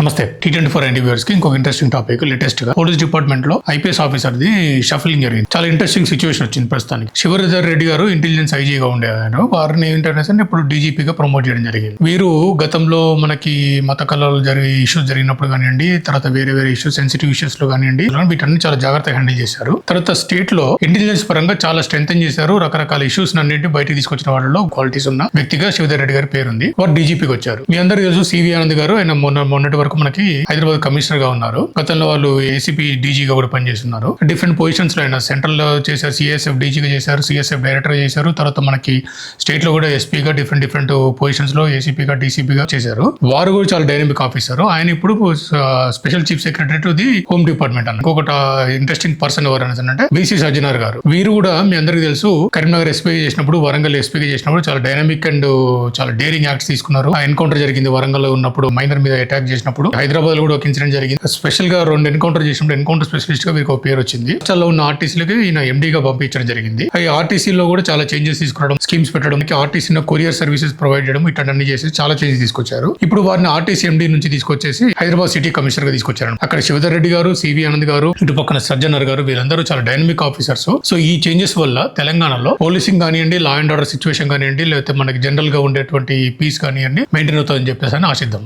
నమస్తే. T twenty four వ్యూవర్స్కి ఇంకొక ఇంట్రెస్టింగ్ టాపిక్ లేటెస్ట్గా పోలీస్ డిపార్ట్మెంట్లో ఐపీఎస్ ఆఫీసర్ ది షఫలింగ్ జరిగింది. చాలా ఇంట్రెస్టింగ్ సిచువేషన్ వచ్చింది ప్రస్తుతానికి. శివరధర్ రెడ్డి గారు ఇంటెలిజెన్స్ ఐజీగా ఉండేవారు. వారిని ఏంటంటే ఇప్పుడు డీజీపీగా ప్రమోట్ చేయడం జరిగింది. వీరు గతంలో మనకి మత కళలు జరిగే ఇష్యూస్ జరిగినప్పుడు కానివ్వండి తర్వాత వేరే వేరే ఇష్యూస్ సెన్సిటివ్ ఇష్యూస్లో కానివ్వండి వీటన్ని చాలా జాగ్రత్తగా హ్యాండిల్ చేశారు. తర్వాత స్టేట్లో ఇంటెలిజెన్స్ పరంగా చాలా స్ట్రెంగ్ చేశారు. రకరకాల ఇష్యూస్ అన్నింటి బయటకు తీసుకొచ్చిన వాళ్ళలో క్వాలిటీస్ ఉన్న వ్యక్తిగా శివధర్ రెడ్డి గారి పేరుంది. వారు డీజీపీకి వచ్చారు. మీ అందరూ తెలుసు సివి ఆనంద్ గారు. ఆయన మొన్న మొన్నటి వరకు మనకి హైదరాబాద్ కమిషనర్గా ఉన్నారు. గతంలో వాళ్ళు ఏసీపీ డీజీగా కూడా పనిచేస్తున్నారు. డిఫరెంట్ పొజిషన్స్లో ఆయన సెంట్రల్లో చేశారు సిఎస్ఎఫ్ డీజీగా చేశారు సిఎస్ఎఫ్ డైరెక్టర్ చేశారు. తర్వాత మనకి స్టేట్లో కూడా ఎస్పీగా డిఫరెంట్ డిఫరెంట్ పొజిషన్స్లో ఏసీపీగా డీసీపీగా చేశారు. వారు కూడా చాలా డైనమిక్ ఆఫీసర్ ఆయన ఇప్పుడు special chief secretary to the home department అన్న. ఇంకొకటి ఇంట్రెస్టింగ్ పర్సన్ ఎవరు అంటే బీసీ సజ్జనార్ గారు. వీరు కూడా మీ అందరికీ తెలుసు కరీంనగర్ ఎస్పీ చేసినప్పుడు వరంగల్ ఎస్పీగా చేసినప్పుడు చాలా డైనమిక్ అండ్ చాలా డేరింగ్ యాక్ట్స్ తీసుకున్నారు. ఆ ఎన్కౌంటర్ జరిగింది వరంగల్లో ఉన్నప్పుడు మైనర్ మీద అటాక్ చేసినప్పుడు. హైదరాబాద్లో కూడా ఒక ఇన్సిడెంట్ జరిగింది. స్పెషల్గా రెండు ఎన్కౌంటర్ చేసినప్పుడు ఎన్కౌంటర్ స్పెషలిస్ట్గా వీరికి ఒక పేరు వచ్చింది. చాలా ఉన్న ఆర్టీసీలకి ఈయన ఎండీ గా పంపించడం జరిగింది. ఈ ఆర్టీసీ లో కూడా చాలా చేంజెస్ తీసుకురావడం స్కీమ్స్ పెట్టడం ఆర్టీసీ కొరియర్ సర్వీసెస్ ప్రొవైడ్ చేయడం ఇట్లాంటి చేసి చాలా చేంజెస్ తీసుకొచ్చారు. ఇప్పుడు వారిని ఆర్టీసీ ఎండీ నుంచి తీసుకొచ్చేసి హైదరాబాద్ సిటీ కమిషనర్గా తీసుకొచ్చారు. అక్కడ శివధర్ రెడ్డి గారు సివి ఆనంద్ గారు ఇటు పక్కన సజ్జనర్ గారు వీళ్ళందరూ చాలా డైనమిక్ ఆఫీసర్స్ సో ఈ చేంజెస్ వల్ల తెలంగాణలో పోలీసింగ్ కానివ్వండి లా అండ్ ఆర్డర్ సిచ్యువేషన్ కానివ్వండి లేకపోతే మనకి జనరల్గా ఉండేటువంటి పీస్ కానివ్వండి మెయింటైన్ అవుతుందని చెప్పేసి అని ఆశిద్దాం.